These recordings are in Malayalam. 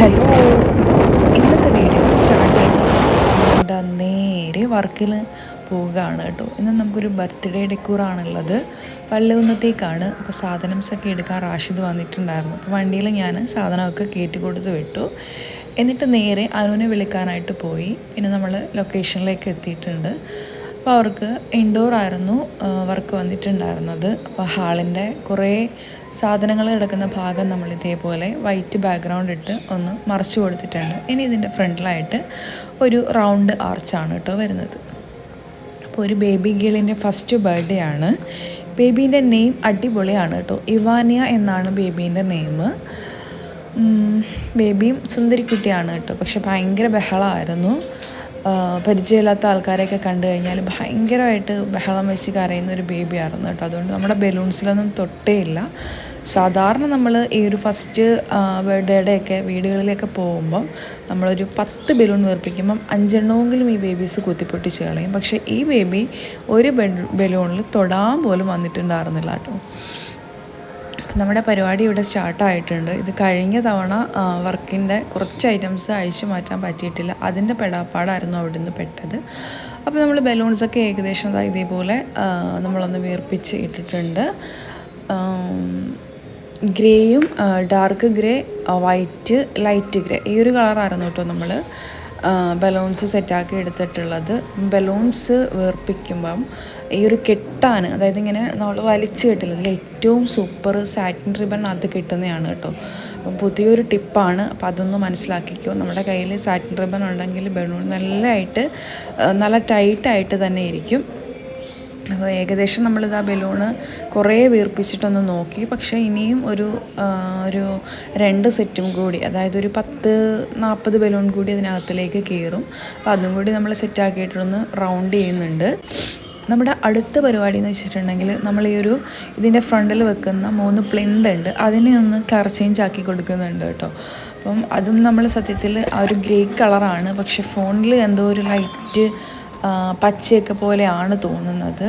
ഹലോ ഇന്നത്തെ വീഡിയോ സ്റ്റാർട്ട് ചെയ്യുന്നത് എന്താ നേരെ വർക്കിൽ പോവുകയാണ് കേട്ടോ. ഇന്ന് നമുക്കൊരു ബർത്ത്ഡേ ഡെക്കൂറാണുള്ളത് പള്ളികുന്നത്തേക്കാണ്. അപ്പോൾ സാധനംസൊക്കെ എടുക്കാൻ റാഷിദ് വന്നിട്ടുണ്ടായിരുന്നു. അപ്പോൾ വണ്ടിയിൽ ഞാൻ സാധനമൊക്കെ കയറ്റി കൊടുത്ത് വിട്ടു. എന്നിട്ട് നേരെ അനുവിനെ വിളിക്കാനായിട്ട് പോയി. പിന്നെ നമ്മൾ ലൊക്കേഷനിലേക്ക് എത്തിയിട്ടുണ്ട്. അപ്പോൾ അവർക്ക് ഇൻഡോർ ആയിരുന്നു വർക്ക് വന്നിട്ടുണ്ടായിരുന്നത്. അപ്പോൾ ഹാളിന്റെ കുറേ സാധനങ്ങൾ കിടക്കുന്ന ഭാഗം നമ്മൾ ഇതേപോലെ വൈറ്റ് ബാക്ക്ഗ്രൗണ്ട് ഇട്ട് ഒന്ന് മറച്ചു കൊടുത്തിട്ടുണ്ട്. ഇനി ഇതിന്റെ ഫ്രണ്ടിലായിട്ട് ഒരു റൗണ്ട് ആർച്ചാണ് കേട്ടോ വരുന്നത്. അപ്പോൾ ഒരു ബേബി ഗേളിന്റെ ഫസ്റ്റ് ബർത്ത്ഡേ ആണ്. ബേബീന്റെ നെയിം അടിപൊളിയാണ് കേട്ടോ. ഇവാനിയ എന്നാണ് ബേബീന്റെ നെയിം ബേബിയും സുന്ദരിക്കുട്ടിയാണ് കേട്ടോ. പക്ഷെ ഭയങ്കര ബഹളമായിരുന്നു. പരിചയമില്ലാത്ത ആൾക്കാരെയൊക്കെ കണ്ടു കഴിഞ്ഞാൽ ഭയങ്കരമായിട്ട് ബഹളം വെച്ച് കരയുന്ന ഒരു ബേബിയായിരുന്നു കേട്ടോ. അതുകൊണ്ട് നമ്മുടെ ബലൂൺസിലൊന്നും തൊട്ടേ ഇല്ല. സാധാരണ നമ്മൾ ഈ ഒരു ഫസ്റ്റ് ബർത്ത്ഡേയുടെ ഒക്കെ വീടുകളിലൊക്കെ പോകുമ്പം നമ്മളൊരു പത്ത് ബലൂൺ വീർപ്പിക്കുമ്പം അഞ്ചെണ്ണമെങ്കിലും ഈ ബേബീസ് കുത്തിപ്പൊട്ടിച്ച് കളയും. പക്ഷേ ഈ ബേബി ഒരു ബലൂണിൽ തൊടാൻ പോലും വന്നിട്ടുണ്ടായിരുന്നില്ല കേട്ടോ. നമ്മുടെ പരിപാടി ഇവിടെ സ്റ്റാർട്ടായിട്ടുണ്ട്. ഇത് കഴിഞ്ഞ തവണ വർക്കിന്റെ കുറച്ച് ഐറ്റംസ് അഴിച്ചു മാറ്റാൻ പറ്റിയിട്ടില്ല. അതിന്റെ പെടാപ്പാടായിരുന്നു അവിടെ നിന്ന് പെട്ടത്. അപ്പോൾ നമ്മൾ ബലൂൺസൊക്കെ ഏകദേശം ഇതേപോലെ നമ്മളൊന്ന് വീർപ്പിച്ച് ഇട്ടിട്ടുണ്ട്. ഗ്രേയും dark grey white light grey ഈ ഒരു കളറായിരുന്നു കേട്ടോ നമ്മൾ ബലൂൺസ് സെറ്റാക്കി എടുത്തിട്ടുള്ളത്. ബലൂൺസ് വേർപ്പിക്കുമ്പം ഈ ഒരു കെട്ടാണ് അതായത് ഇങ്ങനെ നമ്മൾ വലിച്ചു കെട്ടില്ല. അതിൽ ഏറ്റവും സൂപ്പർ സാറ്റിൻ റിബൺ അത് കിട്ടുന്നതാണ് കേട്ടോ. അപ്പം പുതിയൊരു ടിപ്പാണ്. അപ്പം അതൊന്ന് മനസ്സിലാക്കിക്കോ. നമ്മുടെ കയ്യിൽ സാറ്റിൻ റിബൺ ഉണ്ടെങ്കിൽ ബലൂൺ നല്ലതായിട്ട് നല്ല ടൈറ്റായിട്ട് തന്നെ ഇരിക്കും. അപ്പോൾ ഏകദേശം നമ്മളിത് ആ ബലൂണ് കുറേ വീർപ്പിച്ചിട്ടൊന്ന് നോക്കി. പക്ഷേ ഇനിയും ഒരു ഒരു രണ്ട് സെറ്റും കൂടി അതായത് ഒരു പത്ത് നാൽപ്പത് ബലൂൺ കൂടി അതിനകത്തിലേക്ക് കയറും. അപ്പോൾ അതും കൂടി നമ്മൾ സെറ്റാക്കിയിട്ടൊന്ന് റൗണ്ട് ചെയ്യുന്നുണ്ട്. നമ്മുടെ അടുത്ത പരിപാടി എന്ന് വെച്ചിട്ടുണ്ടെങ്കിൽ നമ്മൾ ഈ ഒരു ഇതിന്റെ ഫ്രണ്ടിൽ വെക്കുന്ന മൂന്ന് പ്ലിന്ത് ഉണ്ട്. അതിനെ ഒന്ന് കളർ ചേഞ്ച് ആക്കി കൊടുക്കുന്നുണ്ട് കേട്ടോ. അപ്പം അതും നമ്മൾ സത്യത്തിൽ ആ ഒരു ഗ്രേ കളറാണ്. പക്ഷേ ഫോണിൽ എന്തോ ഒരു ലൈറ്റ് പച്ചയൊക്കെ പോലെയാണ് തോന്നുന്നത്.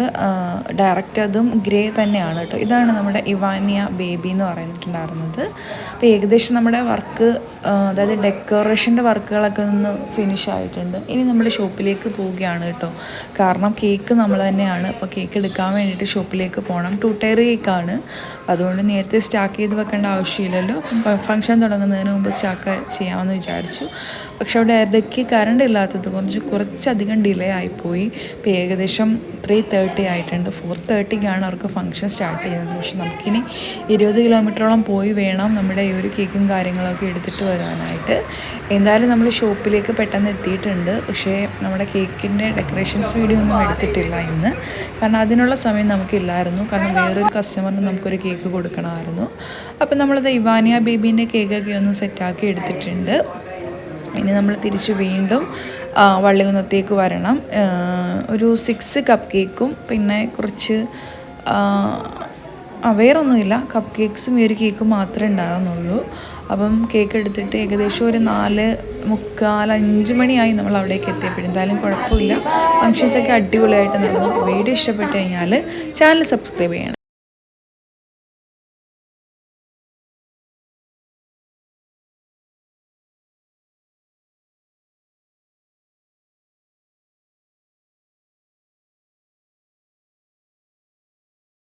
ഡയറക്റ്റ് അതും ഗ്രേ തന്നെയാണ് കേട്ടോ. ഇതാണ് നമ്മുടെ ഇവാനിയ ബേബി എന്ന് പറഞ്ഞിട്ടുണ്ടായിരുന്നത്. അപ്പോൾ ഏകദേശം നമ്മുടെ വർക്ക് അതായത് ഡെക്കറേഷന്റെ വർക്കുകളൊക്കെ ഒന്ന് ഫിനിഷ് ആയിട്ടുണ്ട്. ഇനി നമ്മൾ ഷോപ്പിലേക്ക് പോവുകയാണ് കേട്ടോ. കാരണം കേക്ക് നമ്മൾ തന്നെയാണ്. അപ്പോൾ കേക്ക് എടുക്കാൻ വേണ്ടിയിട്ട് ഷോപ്പിലേക്ക് പോകണം ടു ടയർ കേക്കാണ് അതുകൊണ്ട് നേരത്തെ സ്റ്റാക്ക് ചെയ്ത് വെക്കേണ്ട ആവശ്യമില്ലല്ലോ. ഫംഗ്ഷൻ തുടങ്ങുന്നതിന് മുമ്പ് സ്റ്റാക്ക് ചെയ്യാമെന്ന് വിചാരിച്ചു. പക്ഷെ അവിടെ ഇടയ്ക്ക് കറണ്ട് ഇല്ലാത്തത് കുറച്ച് കുറച്ചധികം ഡിലേ ആയിപ്പോയി. ഇപ്പോൾ ഏകദേശം ത്രീ തേർട്ടി ആയിട്ടുണ്ട്. ഫോർ തേർട്ടിക്കാണ് അവർക്ക് ഫംഗ്ഷൻ സ്റ്റാർട്ട് ചെയ്യുന്നത്. പക്ഷെ നമുക്കിനി ഇരുപത് കിലോമീറ്ററോളം പോയി വേണം നമ്മുടെ ഈ ഒരു കേക്കും കാര്യങ്ങളൊക്കെ എടുത്തിട്ട് വരാനായിട്ട്. എന്തായാലും നമ്മൾ ഷോപ്പിലേക്ക് പെട്ടെന്ന് എത്തിയിട്ടുണ്ട്. പക്ഷേ നമ്മുടെ കേക്കിന്റെ ഡെക്കറേഷൻസ് വീഡിയോ ഒന്നും എടുത്തിട്ടില്ല ഇന്ന്. കാരണം അതിനുള്ള സമയം നമുക്കില്ലായിരുന്നു. കാരണം വേറൊരു കസ്റ്റമറിന് നമുക്കൊരു കേക്ക് കൊടുക്കണമായിരുന്നു. അപ്പം നമ്മളത് ഇവാനിയ ബേബീന്റെ കേക്കൊക്കെ ഒന്ന് സെറ്റാക്കി എടുത്തിട്ടുണ്ട്. ഇനി നമ്മൾ തിരിച്ച് വീണ്ടും വള്ളികുന്നത്തേക്ക് വരണം. ഒരു സിക്സ് കപ്പ് കേക്കും പിന്നെ കുറച്ച് വേറൊന്നുമില്ല. കപ്പ് കേക്ക്സും ഈ ഒരു കേക്കും മാത്രമേ ഉണ്ടാകുന്നുള്ളൂ അപ്പം കേക്ക് എടുത്തിട്ട് ഏകദേശം ഒരു നാല് മുക്കാൽ അഞ്ച് മണിയായി നമ്മൾ അവിടേക്ക് എത്തിയപ്പോഴും. എന്തായാലും കുഴപ്പമില്ല. ഫങ്ഷൻസൊക്കെ അടിപൊളിയായിട്ട് നടന്നു. വീഡിയോ ഇഷ്ടപ്പെട്ടു കഴിഞ്ഞാൽ ചാനൽ സബ്സ്ക്രൈബ് ചെയ്യണം.